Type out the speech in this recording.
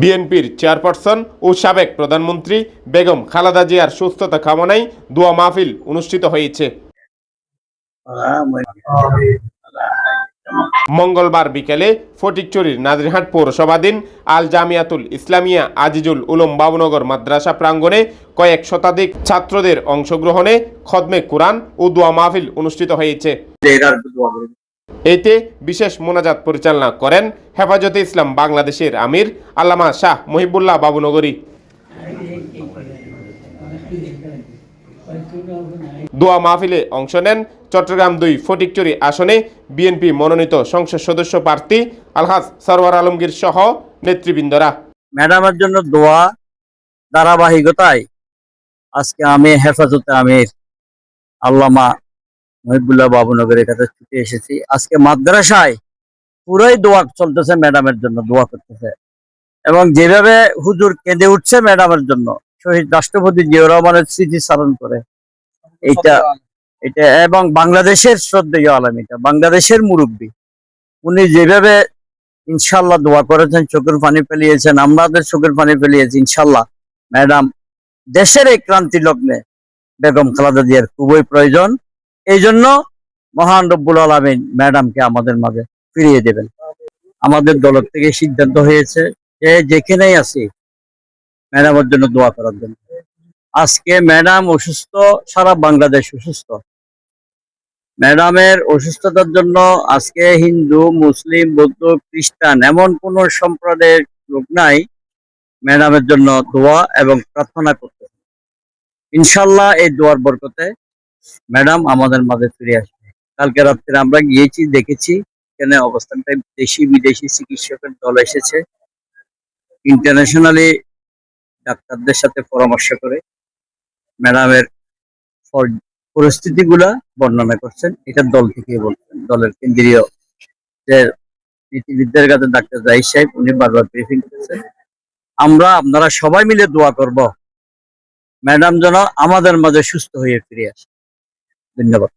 বিএনপির চেয়ারপারসন ও সাবেক প্রধানমন্ত্রী বেগম খালেদা জিয়ার সুস্থতা কামনায় দোয়া মাহফিল অনুষ্ঠিত হয়েছে। মঙ্গলবার বিকেলে ফটিকচুরির নাজিরহাট পৌরসভাধীন আল জামিয়াতুল ইসলামিয়া আজিজুল উলুম বাবুনগর মাদ্রাসা প্রাঙ্গণে কয়েক শতাধিক ছাত্রদের অংশগ্রহণে খদমে কোরআন ও দোয়া মাহফিল অনুষ্ঠিত হয়েছে। এতে বিশেষ মোনাজাত পরিচালনা করেন হেফাজতে ইসলাম বাংলাদেশের আমির আল্লামা শাহ মহিবুল্লাহ বাবুনগরী। দোয়া মাহফিলে অংশ নেন চট্টগ্রাম দুই ফটিকচুরি আসনে বিএনপি মনোনীত সংসদ সদস্য প্রার্থী আলহাজ সরওয়ার আলমগীর সহ নেতৃবৃন্দরা। ম্যাডামের জন্য দোয়া ধারাবাহিকতায় আজকে আমি হেফাজতে আমির আল্লামা মহিবুল্লাহ বাবুনগরের কাছে ছুটে এসেছি। আজকে মাদ্রাসায় পুরোই দোয়া চলতেছে ম্যাডামের জন্য, দোয়া করতেছে। এবং যেভাবে হুজুর কেঁদে উঠছে ম্যাডামের জন্য, শহীদ রাষ্ট্রপতি জিয়াউর রহমানের স্মৃতি স্মরণ করে, এইটা এটা এবং বাংলাদেশের শ্রদ্ধেয় আলম এটা, বাংলাদেশের মুরব্বী। উনি যেভাবে ইনশাল্লাহ দোয়া করেছেন, চোখের পানি ফেলিয়েছেন, আমাদের চোখের পানি ফেলিয়েছি ইনশাল্লাহ ম্যাডাম দেশের এই ক্রান্তি লগ্নে বেগম খালাদা জিয়ার খুবই প্রয়োজন। এই জন্য মহান রব্বুল আলমিন ম্যাডামকে আমাদের মাঝে ফিরিয়ে দেবেন। আমাদের দলের থেকে সিদ্ধান্ত হয়েছে যে যেখানেই আছি, ম্যাডামের জন্য দোয়া করার জন্য। আজকে ম্যাডাম অসুস্থ, সারা বাংলাদেশ অসুস্থ। ম্যাডামের অসুস্থতার জন্য আজকে হিন্দু, মুসলিম, বৌদ্ধ, খ্রিস্টান এমন কোন সম্প্রদায়ের লোক নাই, ম্যাডামের জন্য দোয়া এবং প্রার্থনা করতে ইনশাল্লাহ এই দোয়ার বরকতে ম্যাডাম, আমাদের মাঝে ফিরে আসবে। কালকে রাত্রে আমরা গিয়েছি, দেখেছি এখানে অবস্থানটাই দেশি, বিদেশি চিকিৎসকের দল এসেছে। ইন্টারন্যাশনালি ডাক্তারদের সাথে পরামর্শ করে ম্যাডামের পরিস্থিতিগুলা বর্ণনা করছেন। এটা দল থেকে বলছেন, দলের কেন্দ্রীয় নীতিবিদদের কাছে ডাক্তার জাহিদ সাহেব, উনি বারবার ব্রিফিং করেছেন। আমরা, আপনারা সবাই মিলে দোয়া করব, ম্যাডাম যেন আমাদের মাঝে সুস্থ হয়ে ফিরে আসে। ধন্যবাদ